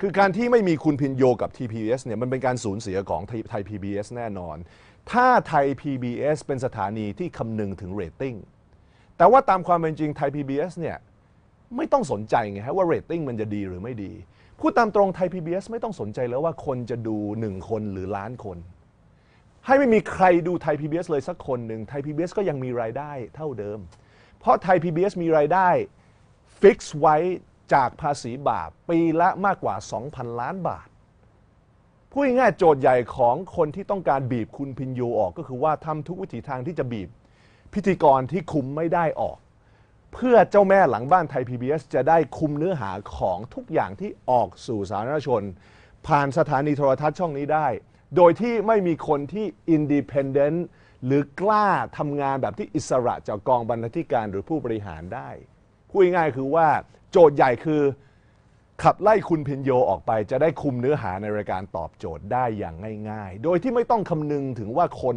คือการที่ไม่มีคุณพินโยกับ TPS เนี่ยมันเป็นการสูญเสียของไทย PBS แน่นอน ถ้าไทย PBS เป็นสถานีที่คำนึงถึงเรตติ้งแต่ว่าตามความเป็นจริงไทย PBS เนี่ยไม่ต้องสนใจไงฮะว่าเรตติ้งมันจะดีหรือไม่ดีพูดตามตรงไทย PBS ไม่ต้องสนใจแล้วว่าคนจะดู 1 คนหรือล้านคน ให้ไม่มีใครดูไทย PBS เลยสักคนหนึ่งไทย PBS ก็ยังมีรายได้เท่าเดิม เพราะไทย PBS มีรายได้ฟิกซ์ไว้ จากภาษีบาปปีละมากกว่า 2,000 ล้านบาทพูดง่ายโจทย์ใหญ่ของคนที่ต้องการบีบคุณพินโยออกก็คือว่าทำทุกวิถีทางที่จะบีบ พิธีกรที่คุมไม่ได้ออก เพื่อเจ้าแม่หลังบ้านไทย PBS จะได้คุมเนื้อหาของทุกอย่างที่ออกสู่สาธารณชน ผ่านสถานีโทรทัศน์ช่องนี้ได้ โดยที่ไม่มีคนที่อินดีเพนเดนต์หรือกล้าทำงานแบบที่อิสระจากกองบรรณาธิการหรือผู้บริหารได้ พูดง่ายๆคือว่าโจทย์ใหญ่คือขับไล่คุณพินโยออกไปจะได้คุมเนื้อหาในรายการตอบโจทย์ได้อย่างง่าย ๆ โดยที่ไม่ต้องคำนึงถึงว่าคน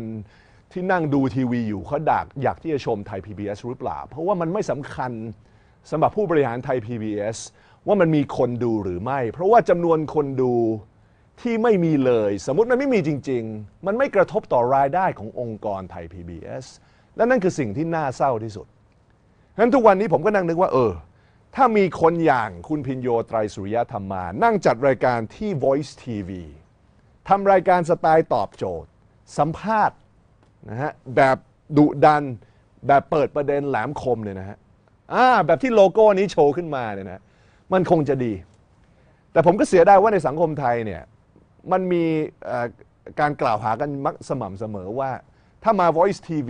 ที่นั่งดูทีวีอยู่เขาดักอยากที่จะชมไทย PBS หรือเปล่า เพราะว่ามันไม่สำคัญสำหรับผู้บริหารไทย PBS ว่ามันมีคนดูหรือไม่ เพราะว่าจำนวนคนดูที่ไม่มีเลย สมมติมันไม่มีจริง ๆ มันไม่กระทบต่อรายได้ขององค์กรไทย PBS และนั่นคือสิ่งที่น่าเศร้าที่สุด ฉะนั้นทุกวันนี้ผมก็นั่งนึกว่าเออ ถ้ามีคนอย่างคุณพินโยไตรสุริยธรรมา นั่งจัดรายการที่ Voice TV ทำรายการสไตล์ตอบโจทย์ สัมภาษณ์นะฮะแบบดุดัน แบบเปิดประเด็นแหลมคมเนี่ยนะฮะอ่าแบบที่โลโก้นี้โชว์ขึ้นมาเนี่ยนะมันคงจะดี แต่ผมก็เสียดายว่าในสังคมไทยเนี่ยมันมีการกล่าวหากันมักสม่ำเสมอว่า ถ้ามา Voice TV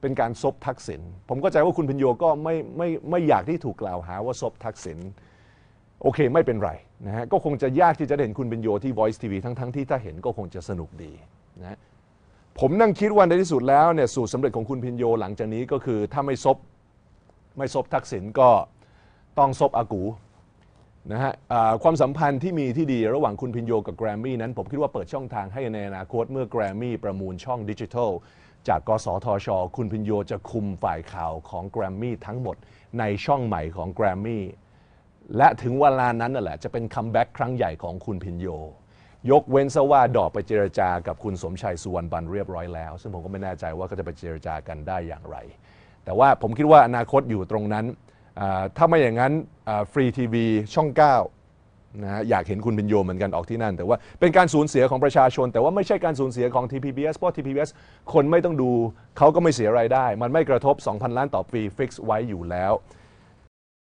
เป็นการซบทักษิณผมก็ใจว่าคุณพิญโยก็ไม่ไม่ไม่อยากที่ถูกกล่าวหาว่าซบทักษิณโอเคไม่เป็นไรนะฮะก็คงจะยากที่จะเห็นคุณพิญโยที่ Voice TV ทั้งทั้งที่ถ้าเห็นก็คงจะสนุกดีนะผมนั่งคิดว่าในที่สุดแล้วเนี่ยสูตรสำเร็จของคุณพิญโยหลังจากนี้ก็คือถ้าไม่ซบไม่ซบทักษิณก็ต้องซบอากูนะฮะความสัมพันธ์ที่มีที่ดีระหว่างคุณพินโยกับแกรมมี่นั้น ผมคิดว่าเปิดช่องทางให้ในอนาคตเมื่อแกรมมี่ประมูลช่องดิจิทัล จากกสทช คุณพินโยจะคุมฝ่ายข่าวของแกรมมี่ทั้งหมดในช่องใหม่ของแกรมมี่และถึงเวลานั้นนั่นแหละจะเป็นคัมแบ็กครั้งใหญ่ของคุณพินโย ยกเว้นซะว่าดอกไปเจรจากับคุณสมชัยสุวรรณบันเรียบร้อยแล้ว ซึ่งผมก็ไม่แน่ใจว่าก็จะไปเจรจากันได้อย่างไร แต่ว่าผมคิดว่าอนาคตอยู่ตรงนั้น ถ้าไม่อย่างนั้นฟรีทีวีช่อง 9 นะฮะอยากเห็นคุณพินโยเหมือนกันออกที่นั่น แต่ว่าเป็นการสูญเสียของประชาชน แต่ว่าไม่ใช่การสูญเสียของ TPBS เพราะ TPBS คนไม่ต้องดูเขาก็ไม่เสียรายได้ มันไม่กระทบ 2,000 ล้านต่อปีฟิกซ์ไว้อยู่แล้ว